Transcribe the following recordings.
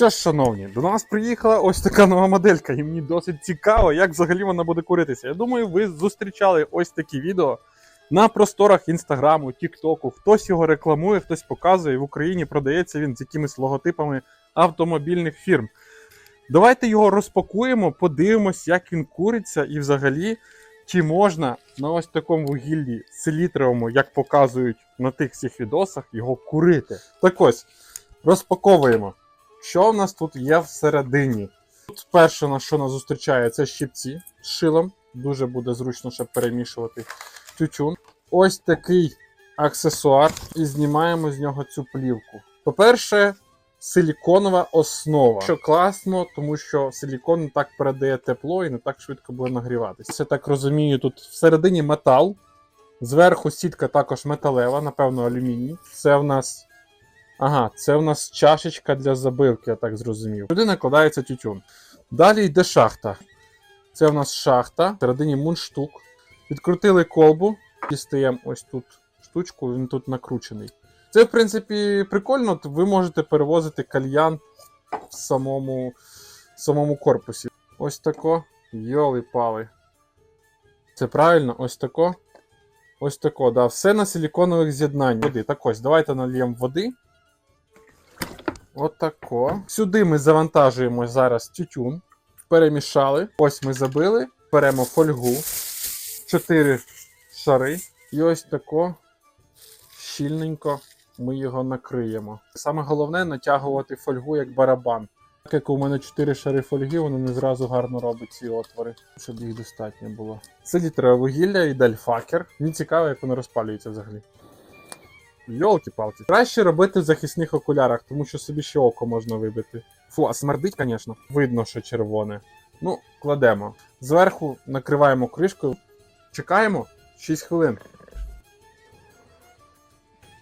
що ж, шановні, до нас приїхала ось така нова моделька, і мені досить цікаво, як взагалі вона буде куритися. Я думаю, ви зустрічали ось такі відео на просторах інстаграму, тіктоку. Хтось його рекламує, хтось показує. В Україні продається він з якимись логотипами автомобільних фірм. Давайте його розпакуємо, подивимось, як він куриться, і взагалі, чи можна на ось такому вугіллі селітровому, як показують на тих всіх відосах, його курити. Так ось, розпаковуємо. Що в нас тут є всередині? Тут перше, на що нас зустрічає, це щипці з шилом. Дуже буде зручно ще перемішувати тютюн. Ось такий аксесуар, і знімаємо з нього цю плівку. По-перше, силіконова основа. Що класно, тому що силікон не так передає тепло і не так швидко буде нагріватися. Я так розумію, тут всередині метал. Зверху сітка також металева, напевно, алюміній. Це в нас. Ага, це в нас чашечка для забивки, я так зрозумів. Сюди накладається тютюн. Далі йде шахта. Це в нас шахта, всередині мундштук. Відкрутили колбу, дістаємо ось тут штучку, він тут накручений. Це, в принципі, прикольно, ви можете перевозити кальян в самому, в самому корпусі. Ось тако. Йоли пали. Це правильно, ось тако. Ось тако, да. Все на силіконових з'єднаннях. Води. Так ось, давайте нальємо води. Отако. Сюди ми завантажуємо зараз тютюн. Перемішали. Ось ми забили. Беремо фольгу. 4 шари. І ось тако щільненько ми його накриємо. Саме головне натягувати фольгу як барабан. Так як у мене 4 шари фольги, воно не зразу гарно робить ці отвори, щоб їх достатньо було. Це літрове вугілля і дельфакер. Мені цікаво, як воно розпалюється взагалі. Йолки-палки. Краще робити в захисних окулярах, тому що собі ще око можна вибити. Фу, а смердить, звісно. Видно, що червоне. Ну, кладемо. Зверху накриваємо кришкою. Чекаємо 6 хвилин.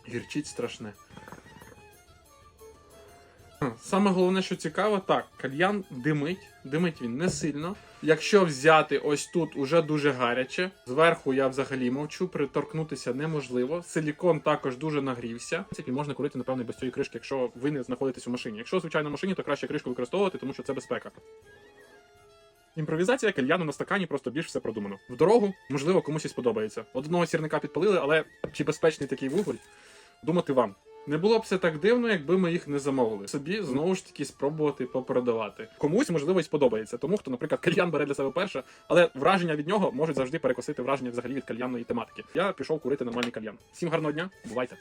Гірчить страшне. Саме головне, що цікаво, так, кальян димить, димить він не сильно. Якщо взяти ось тут уже дуже гаряче, зверху я взагалі мовчу, приторкнутися неможливо. Силікон також дуже нагрівся. В принципі, можна курити, напевно, без цієї кришки, якщо ви не знаходитесь у машині. Якщо звичайно в машині, то краще кришку використовувати, тому що це безпека. Імпровізація кальяну на стакані просто більш все продумано. В дорогу, можливо, комусь і сподобається. Одного сірника підпалили, але чи безпечний такий вуголь? Думати вам. Не було б це так дивно, якби ми їх не замовили. Собі знову ж таки спробувати попродавати. Комусь можливо і сподобається, тому хто, наприклад, кальян бере для себе перше, але враження від нього можуть завжди перекосити враження взагалі від кальянної тематики. Я пішов курити нормальний кальян. Всім гарного дня, бувайте!